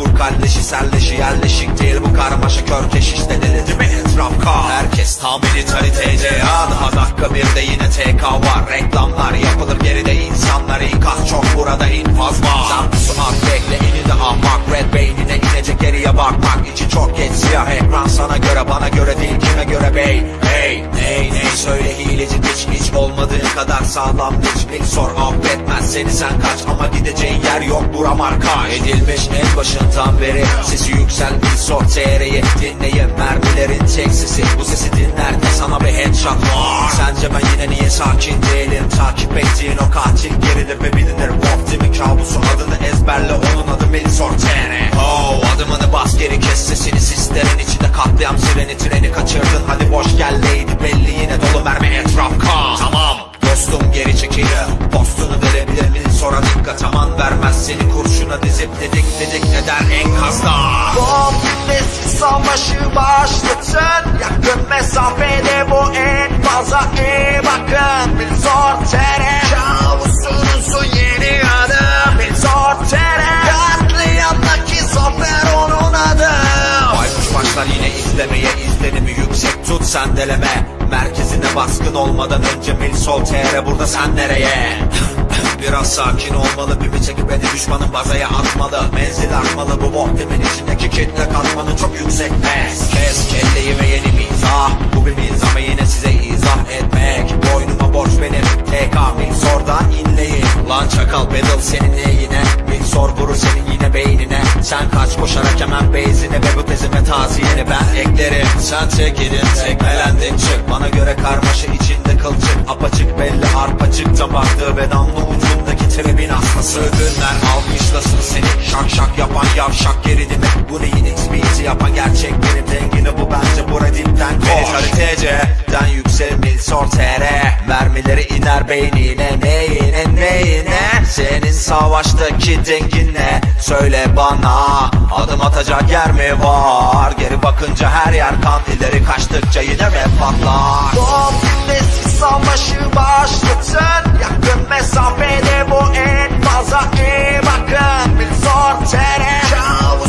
vur kalleşi selleşi yerleşik değil bu karmaşa kör keşiş ne deledi mi etraf kal Herkes tam militari TCA Daha dakika bir de yine TK var. Reklamlar yapılır geride insanlar ikaz çok burada infaz var. Sen pusu at bekle ini de ahmak. Red beynine inecek geriye bakmak. İçi çok geç siyah ekran sana göre bana göre değil kime göre bey? Hey ney ney söyle hileci diç hiç olmadığın kadar sağlam diç bil sor affetmez. Seni sen kaç ama gideceğin yer yok bura marka Edilmiş başından beri. Sesi yükselmiş sor TR'yi dinleyin mermilerin tek sesi. Bu sesi dinlerde sana bir headshot Sence ben yine niye sakin değilim? Takip ettiğin o katil geridir ve bilinir. Wolf değil mi kabusu adını ezberle onun adı Melis Ortega Oh adımını bas geri kes sesini. Sislerin içinde katliam sireni. Treni kaçırdın hadi boş gel. Lady belli yine dolu mermi etraf. Kan Tamam dostum geri çekil. Postunu verebilir mi sonra dikkat. Aman vermez seni. Kurşuna dizip dedik dedik. Ne der enkazda? Bom gündesi savaşı başlatın Yakın mesafede bu en fazla iyi bakın. Bir zor tere. Kabusunuzu yeni adı Bir zor tere. Katliamdaki zafer onun adı başlar yine izlemeye izlenimi yüksek tut sendeleme Merkezine baskın olmadan önce Mil Sol TR burada sen nereye? Biraz sakin olmalı pimi çekip beni düşmanın bazaya atmalı. Menzil artmalı bu bohtimin içindeki kitle katmanı çok yüksek. Pes kes kelleyi ve yeni mizah. Bu bir mizah ve yine size izah etmek. Boynuma borç benim TK Mil Sor'dan inleyin. Lan çakal pedal senin neyine Mil Sor vurur senin yine beynine. Sen kaç koşarak hemen beyzine Ve bu tezime taziyeni ben eklerim. Sen çekilin tekmelendin çık. Bana göre karmaşa içinde kılçık Apaçık belli arpacık tabaklı Ve damla ucundaki trebin hastası Ödünler alkışlasın seni. Şak şak yapan yavşak geri demek Bu neyin XB'si yapan gerçek benim dengini bu bence bu redimden koş TC'den yüksel mil sor TR Mermileri iner beynine neyine neyine? Senin savaştaki dengin ne Söyle bana. Adım atacak yer mi var? Geri bakınca her yer kan. İleri kaçtıkça yine rap patlar Bom gündesi savaşı başlatın Yakın mesafede bu en fazla iyi bakın. Bir zor tere Kabusunuzu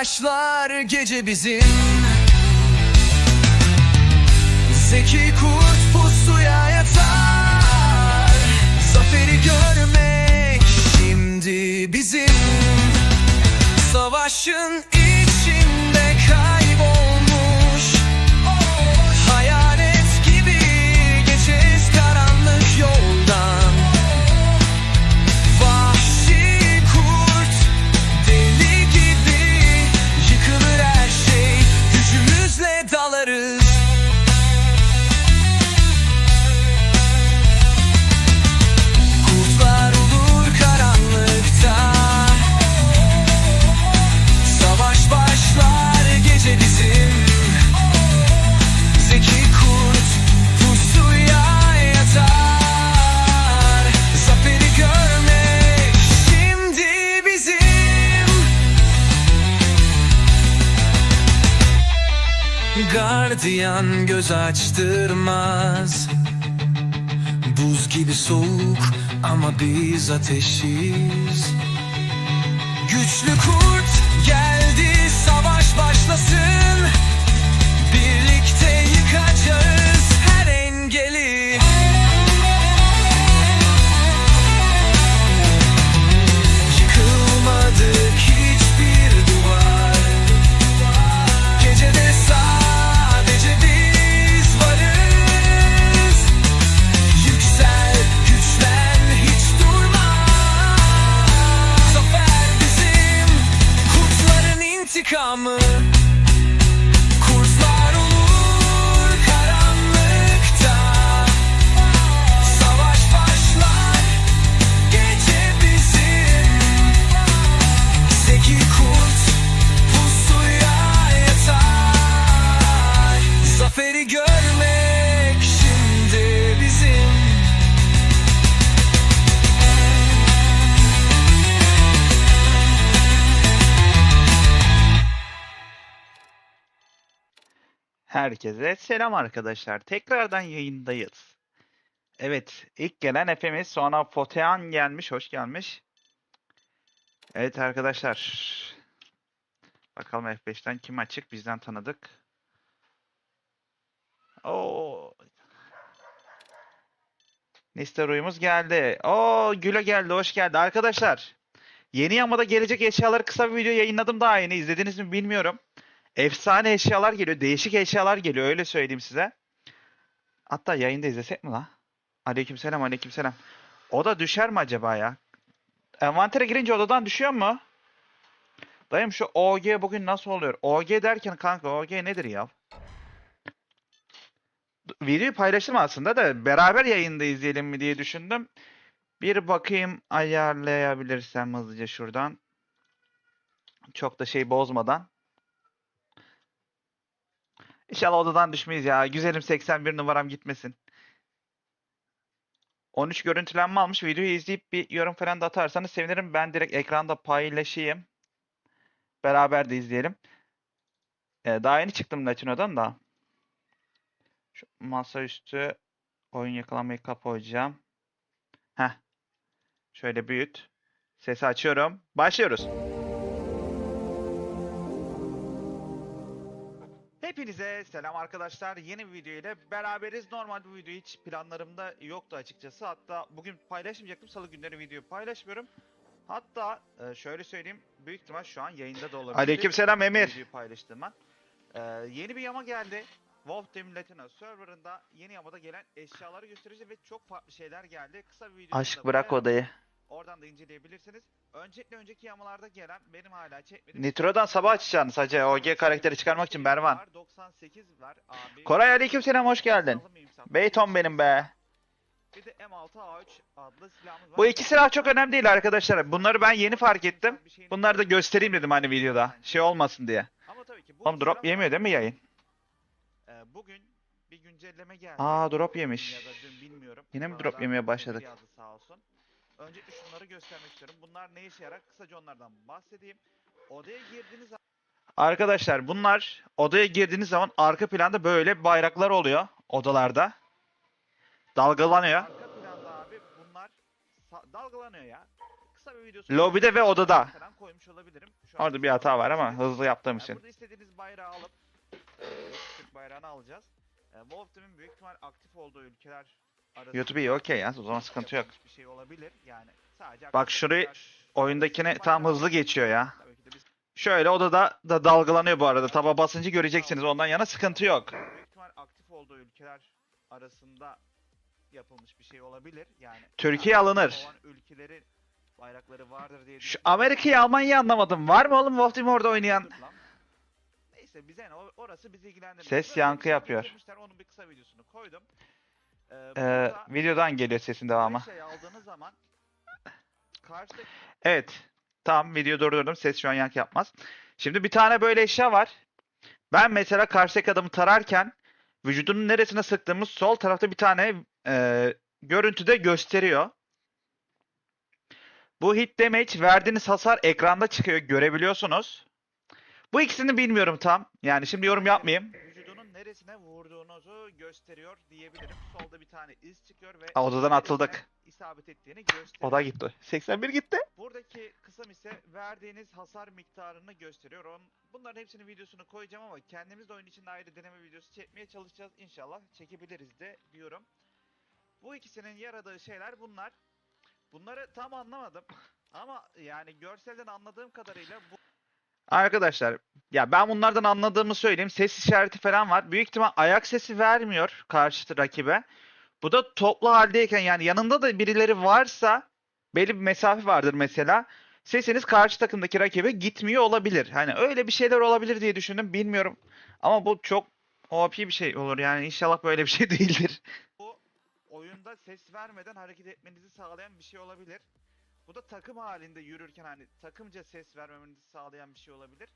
başlar gece bizim. Zeki kurt pusuya yatar. Zaferi görmek şimdi bizim. Savaşın göz açtırmaz. Buz gibi soğuk ama biz ateşiz. Güçlü kurt geldi savaş başlasın. Birlikte yıkacağız I'm a Herkese selam arkadaşlar. Tekrardan yayındayız. Evet, ilk gelen Efe'miz sonra Fotean gelmiş, hoş gelmiş. Evet arkadaşlar. Bakalım F5'ten kim açık? Bizden tanıdık. Oo. Nisteruyumuz geldi. Oo, Güle geldi, hoş geldi. Arkadaşlar, yeni yamada gelecek eşyaları kısa bir video yayınladım daha yeni. İzlediniz mi bilmiyorum. Efsane eşyalar geliyor. Değişik eşyalar geliyor. Öyle söyleyeyim size. Hatta yayında izlesek mi la? Aleykümselam aleykümselam. O da düşer mi acaba ya? Envantere girince odadan düşüyor mu? Dayım şu OG bugün nasıl oluyor? OG derken kanka OG nedir ya? Videoyu paylaştım aslında da beraber yayında izleyelim mi diye düşündüm. Bir bakayım ayarlayabilirsem hızlıca şuradan. Çok da şey bozmadan. İnşallah odadan düşmeyiz ya. Güzelim 81 numaram gitmesin. 13 görüntülenme almış. Videoyu izleyip bir yorum falan da atarsanız sevinirim. Ben direkt ekranda paylaşayım. Beraber de izleyelim. Ee, daha yeni çıktım Latino'dan da. Şu masaüstü oyun yakalamayı kapayacağım. Heh. Şöyle büyüt. Sesi açıyorum. Başlıyoruz. Hepinize selam arkadaşlar. Yeni bir video ile beraberiz. Normal bir video hiç planlarımda yoktu açıkçası. Hatta bugün paylaşmayacaktım. Salı günleri video paylaşmıyorum. Hatta e, şöyle söyleyeyim. Büyük ihtimal şu an yayında da olabilir. Aleykümselam Emir. Videoyu paylaştım ben. Ee, yeni bir yama geldi. Wolf Team Latino serverında yeni yamada gelen eşyaları göstereceğim ve çok farklı şeyler geldi. Kısa bir video. Aşk bırak odayı. Oradan da inceleyebilirsiniz. Öncelikle önceki yamalarda gelen benim hala çekmediğim Nitro'dan sabah açacaksınız hacı. OG karakteri çıkarmak için Bervan. Var, 98 var abi. Koray aleykümselam hoş geldin. Beyton benim be. Bir de M6A3 adlı silahımız var. Bu iki silah çok önemli değil arkadaşlar. Bunları ben yeni fark ettim. Bunları da göstereyim dedim hani videoda. Şey olmasın diye. Ama tabii ki bu Oğlum drop yemiyor değil mi yayın? Ee, bugün bir güncelleme geldi. Aa, drop yemiş. Ya da dün bilmiyorum. Yine mi drop yemeye Emir başladık? sağ olsun. Öncelikle şunları göstermek istiyorum. Bunlar ne işe yarar? Kısaca onlardan bahsedeyim. Odaya girdiğiniz zaman Arkadaşlar bunlar odaya girdiğiniz zaman arka planda böyle bayraklar oluyor odalarda. Dalgalanıyor. arka planda abi bunlar dalgalanıyor ya. Kısa bir videosu. Lobide ve odada. Koymuş olabilirim. Şu Orada bir hata var ama hızlı yaptığım Yani için. Burada istediğiniz bayrağı alıp e, Türk bayrağını alacağız. E, Wolf Team'in büyük ihtimal aktif olduğu ülkeler YouTube iyi okey ya. O zaman sıkıntı yok. Bir şey olabilir. Yani sadece Bak şurayı oyundakine tam hızlı geçiyor ya. Şöyle odada da dalgalanıyor bu arada. Taba basıncı göreceksiniz. Ondan yana sıkıntı yok. büyük ihtimal aktif olduğu ülkeler arasında yapılmış bir şey olabilir. Yani Türkiye alınır. olan ülkelerin bayrakları vardır diye Şu. Amerika'yı Almanya'yı anlamadım. Var mı oğlum orada oynayan? Neyse bize ne orası bizi ilgilendirmiyor. Ses yankı yapıyor. Onun bir kısa videosunu koydum. Ee, Ee, videodan geliyor sesin devamı. şey aldığınız zaman karşı Evet. Tam video durdurdum. Ses şu an yankı yapmaz. Şimdi bir tane böyle eşya var. Ben mesela karşıdaki adamı tararken vücudunun neresine sıktığımız sol tarafta bir tane e, görüntüde gösteriyor. Bu hit damage verdiğiniz hasar ekranda çıkıyor. Görebiliyorsunuz. Bu ikisini bilmiyorum tam. Yani şimdi yorum yapmayayım. Neresine vurduğunuzu gösteriyor diyebilirim. Solda bir tane iz çıkıyor ve Aa, odadan atıldık. isabet ettiğini gösteriyor. O da gitti. 81 gitti. Buradaki kısım ise verdiğiniz hasar miktarını gösteriyor. On, bunların hepsinin videosunu koyacağım ama kendimiz de oyun içinde ayrı deneme videosu çekmeye çalışacağız. İnşallah çekebiliriz de diyorum. Bu ikisinin yaradığı şeyler bunlar. Bunları tam anlamadım. Ama yani görselden anladığım kadarıyla bu Arkadaşlar ya ben bunlardan anladığımı söyleyeyim. Ses işareti falan var. Büyük ihtimal ayak sesi vermiyor karşı rakibe. Bu da toplu haldeyken yani yanında da birileri varsa belli bir mesafe vardır mesela. Sesiniz karşı takımdaki rakibe gitmiyor olabilir. Hani öyle bir şeyler olabilir diye düşündüm. Bilmiyorum. Ama bu çok OP bir şey olur yani. İnşallah böyle bir şey değildir. oyunda ses vermeden hareket etmenizi sağlayan bir şey olabilir. Bu da takım halinde yürürken hani takımca ses vermemenizi sağlayan bir şey olabilir.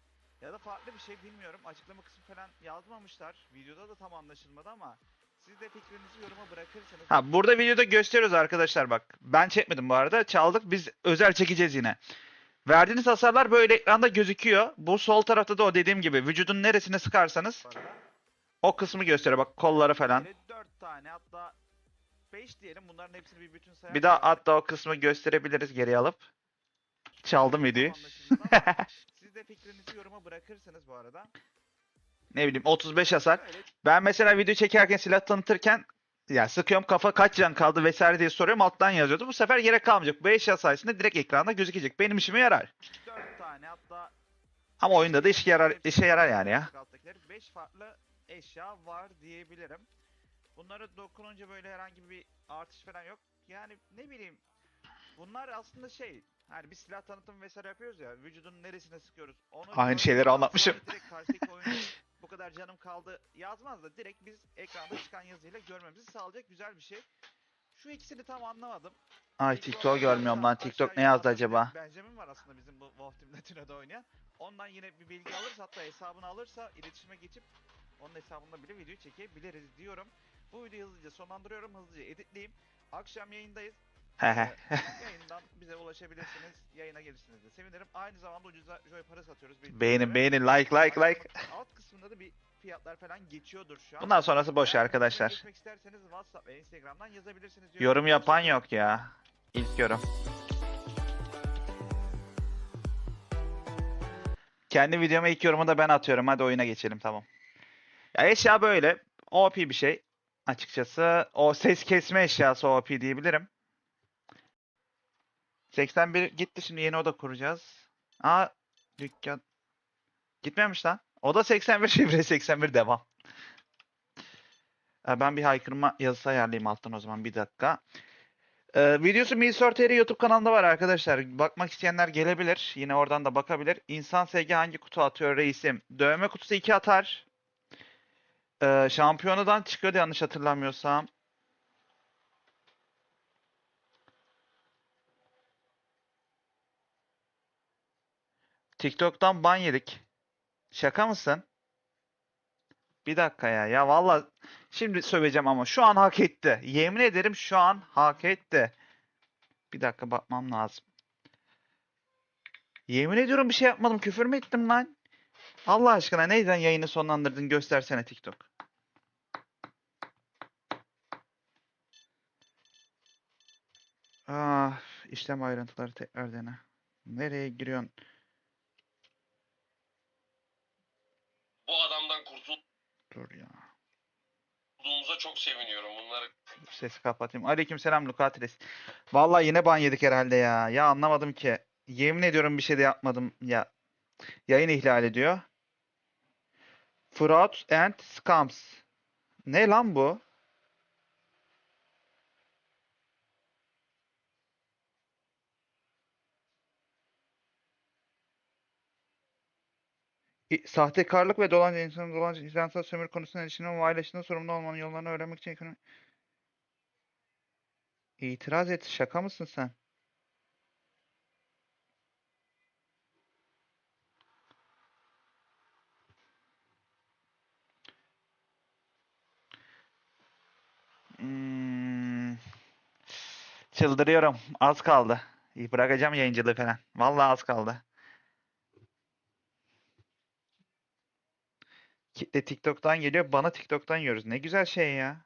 Ya da farklı bir şey bilmiyorum. Açıklama kısmı falan yazmamışlar. Videoda da tam anlaşılmadı ama siz de fikrinizi yoruma bırakırsanız Ha burada videoda gösteriyoruz arkadaşlar bak. Ben çekmedim bu arada. Çaldık. Biz özel çekeceğiz yine. Verdiğiniz hasarlar böyle ekranda gözüküyor. Bu sol tarafta da o dediğim gibi vücudun neresine sıkarsanız O kısmı gösteriyor bak kolları falan. 4 tane hatta 5 diyelim bunların hepsini bir bütün sayarsak. Bir daha hatta o kısmı gösterebiliriz geri alıp. Çaldım videoyu. Siz de fikrinizi yoruma bırakırsınız bu arada. Ne bileyim 35 hasar. Ben mesela video çekerken silah tanıtırken ya sıkıyorum kafa kaç can kaldı vesaire diye soruyorum alttan yazıyordu. Bu sefer gerek kalmayacak. 5 yaz sayesinde direkt ekranda gözükecek. Benim işime yarar. 4 tane hatta Ama oyunda da işe yarar işe yarar yani ya. 5 farklı eşya var diyebilirim. Bunları dokununca böyle herhangi bir artış falan yok. Yani ne bileyim bunlar aslında şey hani bir silah tanıtım vesaire yapıyoruz ya vücudun neresine sıkıyoruz. Onu Aynı şeyleri anlatmışım. Direkt karşıdaki oyuncu bu kadar canım kaldı yazmaz da direkt biz ekranda çıkan yazıyla görmemizi sağlayacak güzel bir şey. Şu ikisini tam anlamadım. Ay TikTok görmüyorum lan. TikTok ne yazdı acaba? Benjamin var aslında bizim bu Wolf Team Latino'da oynayan. Ondan yine bir bilgi alırsa hatta hesabını alırsa iletişime geçip onun hesabında bile video çekebiliriz diyorum. Bu videoyu hızlıca sonlandırıyorum. Hızlıca editleyeyim. Akşam yayındayız. Yayından bize ulaşabilirsiniz. Yayına gelirsiniz de sevinirim. Aynı zamanda ucuza Joy para satıyoruz. bildiğiniz Beğenin üzere. beğenin like like like. Alt kısmında da bir fiyatlar falan geçiyordur şu an. Bundan sonrası boş Eğer arkadaşlar. geçmek isterseniz WhatsApp ve Instagram'dan yazabilirsiniz. Yorum yapan yok ya. İlk yorum. Kendi videoma ilk yorumu da ben atıyorum. Hadi oyuna geçelim tamam. Ya eşya böyle. OP bir şey. Açıkçası o ses kesme eşyası OP diyebilirim. 81 gitti şimdi yeni oda kuracağız. Aa dükkan. Gitmemiş lan. Oda 81 şifre 81 devam. Ben bir haykırma yazısı ayarlayayım alttan o zaman bir dakika. Ee, videosu Milsorteri YouTube kanalında var arkadaşlar. Bakmak isteyenler gelebilir. Yine oradan da bakabilir. İnsan SG hangi kutu atıyor reisim? Dövme kutusu 2 atar. Ee, şampiyonadan çıkıyordu yanlış hatırlamıyorsam. TikTok'tan ban yedik. Şaka mısın? Bir dakika ya. Ya valla şimdi söveceğim ama şu an hak etti. Yemin ederim şu an hak etti. Bir dakika bakmam lazım. Yemin ediyorum bir şey yapmadım. Küfür mü ettim lan? Allah aşkına neyden yayını sonlandırdın göstersene TikTok. Ah, işlem ayrıntıları tekrar dene. Nereye giriyorsun? Bu adamdan Dur ya. kurtulduğumuza çok seviniyorum. Bunları Sesi kapatayım. Aleykümselam Lukatres. Vallahi yine ban yedik herhalde ya. Ya anlamadım ki. Yemin ediyorum bir şey de yapmadım ya. Yayın ihlal ediyor. Fraud and scams. Ne lan bu? Sahtekarlık ve dolancı insanın dolancı insansal sömürü konusunda erişimden ve sorumlu olmanın yollarını öğrenmek için ekonomi... İtiraz et. Şaka mısın sen? Hmm. Çıldırıyorum. Az kaldı. Bırakacağım yayıncılığı falan. Vallahi az kaldı. Kitle TikTok'tan geliyor. Bana TikTok'tan yiyoruz. Ne güzel şey ya.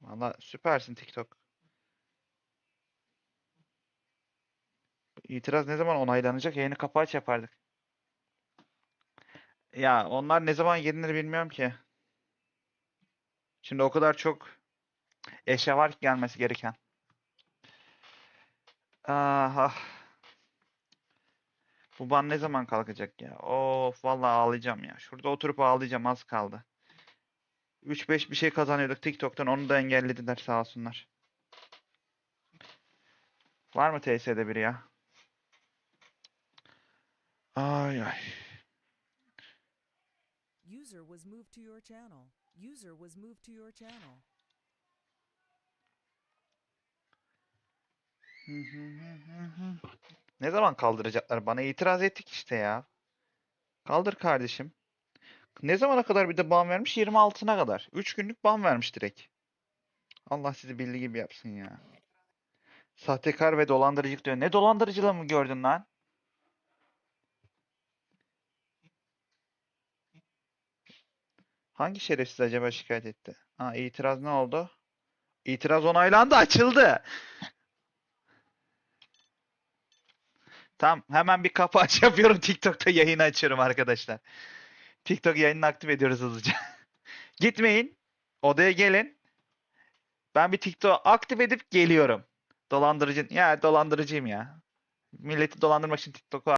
Valla süpersin TikTok. İtiraz ne zaman onaylanacak? Yayını kapağı aç yapardık. Ya onlar ne zaman gelinir bilmiyorum ki. Şimdi o kadar çok eşya var ki gelmesi gereken. Ah, ah. Bu ban ne zaman kalkacak ya? Of vallahi ağlayacağım ya. Şurada oturup ağlayacağım az kaldı. 3-5 bir şey kazanıyorduk TikTok'tan onu da engellediler sağ olsunlar. Var mı TS'de biri ya? Ay ay. User was moved to your channel. User was moved to your channel. Ne zaman kaldıracaklar? Bana itiraz ettik işte ya. Kaldır kardeşim. Ne zamana kadar bir de ban vermiş? 26'sına kadar. 3 günlük ban vermiş direkt. Allah sizi bildiği gibi yapsın ya. Sahtekar ve dolandırıcılık diyor. Ne dolandırıcılığı mı gördün lan? Hangi şerefsiz acaba şikayet etti? Ha itiraz ne oldu? İtiraz onaylandı, açıldı. Tamam, hemen bir kapı aç yapıyorum. TikTok'ta yayını açıyorum arkadaşlar. TikTok yayınını aktif ediyoruz hızlıca. Gitmeyin. Odaya gelin. Ben bir TikTok aktif edip geliyorum. Dolandırıcı. Ya dolandırıcıyım ya. Milleti dolandırmak için TikTok'u